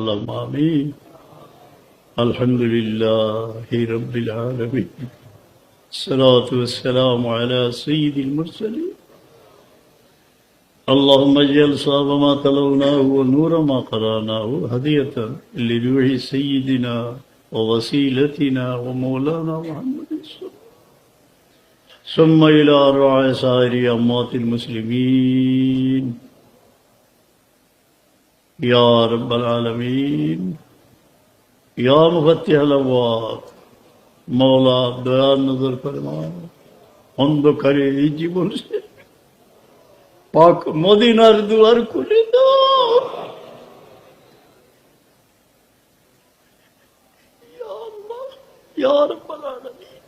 اللهم آمين الحمد لله رب العالمين. الصلاة والسلام على سيد المرسلين. اللهم اجعل صواب ما تلوناه ونور ما قرأناه هدية لروح سيدنا ووسيلتنا ومولانا محمد صلى ثم إلى أرواح سائر أموات المسلمين. يا رب العالمين يا مفتح الأبواب মৌলা দয়ার নজর ফরমান অন্ধকারে এই জীবন সে পাক মদিনার দুয়ার খুলে দাও ইয়া আল্লাহ, ইয়া রাব্বাল আলামিন।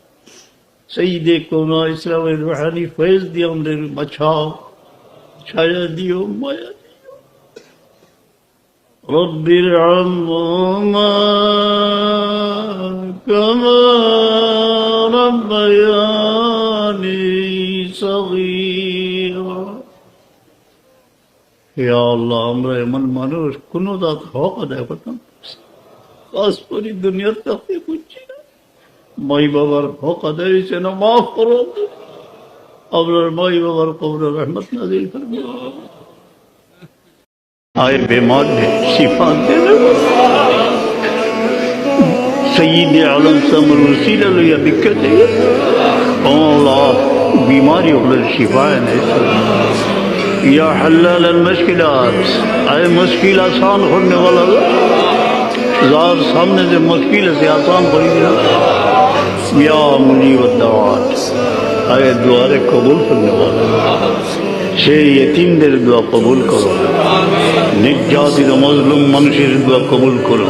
সঈদে কোনা ইসলামের রুহানি ফয়েজ দিয়ে আমাদের বাঁচাও ছায়া দিও মায়া দিও رب ارحمهما كما ربياني صغيرا ইয়া আল্লাহ আমরা এমন মানুষ কোন দাঁত হক আদায় করতাম কাজ করি দুনিয়ার কাছে বুঝছি না মাই বাবার হক আদায় হয়েছে না মাফ করো আপনার মাই বাবার কবর রহমত নাজিল করবো آئے بیمار ہے، شفا دے لے سید عالم سمر رسیل وسیل یا بکر دے۔ اللہ بیماری اغلل شفا ہے یا حلال المشکلات آئے مشکل آسان خورنے والا۔ زار سامنے سے مشکل سے آسان کھول دینا یا منیب الدعوات آئے دعائیں قبول کرنے والا۔ چھ یتیم دیر دعا قبول کرو۔ اللہ নির্যাতিত মজলুম মানুষের কবুল করো।